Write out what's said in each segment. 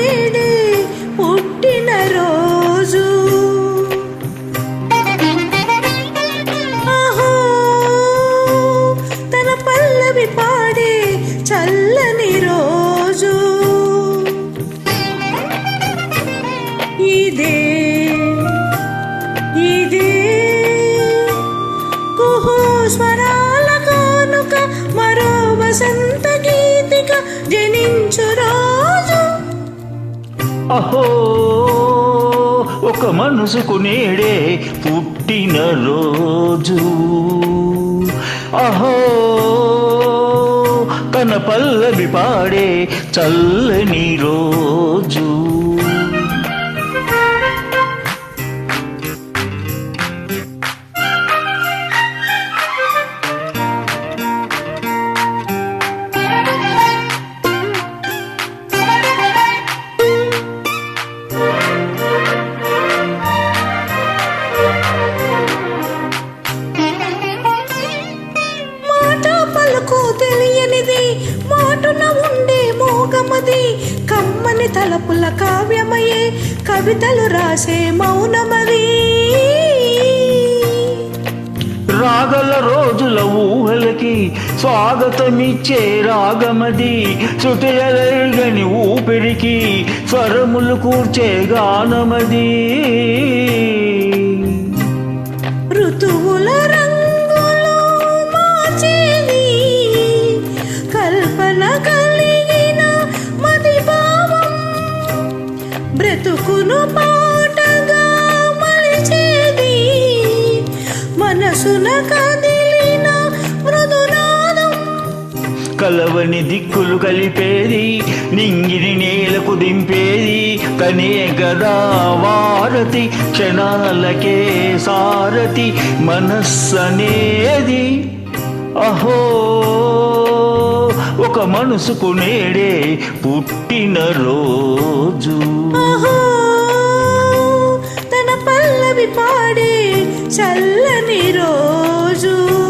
మనసుకు నేడే పుట్టిన రోజు. తన పల్లవి పాడే చల్లని రోజు. ఇదే ఇదే కుహు స్వరాల కానుక మరో వసంత అహో ఒక మనసుకు నేడే పుట్టిన రోజు. అహో కన పల్లవి పాడే చల్లని రోజు. మాటున ఉండే మోగమది కమ్మని తలపుల కావ్యమయే కవితలు రాసే మౌనమది రాగల రోజుల ఊహలకి స్వాగతమిచ్చే రాగమది చుటయలగని ఊపిరికి స్వరములు కూర్చే గానమది. కలవని దిక్కులు కలిపేది నింగిని నేలకు దింపేది కనే గదా వారతి క్షణాలకే సారథి మనస్సనేది. అహో ఒక మనసుకు నేడే పుట్టిన రోజు. తన పల్లవి పాడే చల్లని రోజు toujours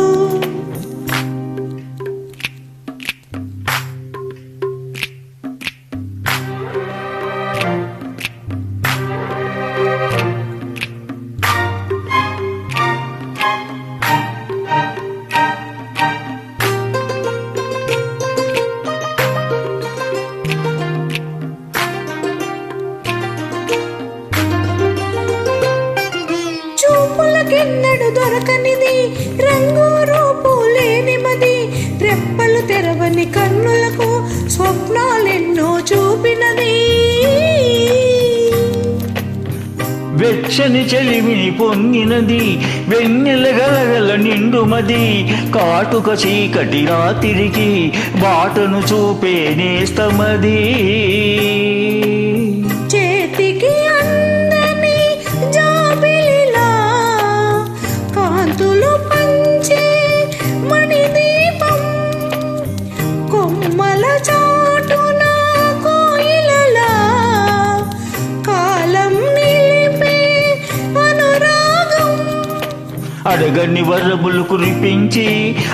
చూపులకెన్నడు దొరకనిది. రంగు రూపు లేనిమది. రెప్పలు తెరవని కన్నులకు స్వప్నాలెన్నో చూపినది. వెచ్చని చెలిమిని పొంగినది. వెన్నెల గలగల నిండుమది. కాటుక చీకటి రాతిరికి బాటను చూపే నేస్తమది. అడగని వరములు కురిపించి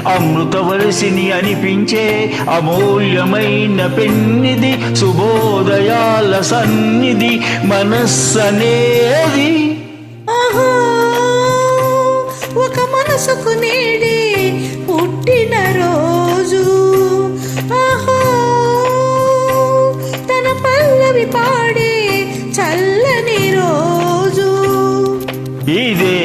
అమృత వరసిని అనిపించే అమూల్యమైన పెన్నిది శుభోదయాల సన్నిధి మనస్సనేది. ఆహో ఒక మనసుకు నేడే పుట్టిన రోజు. ఆహో తన పల్లవి పాడే చల్లని రోజు. ఇదే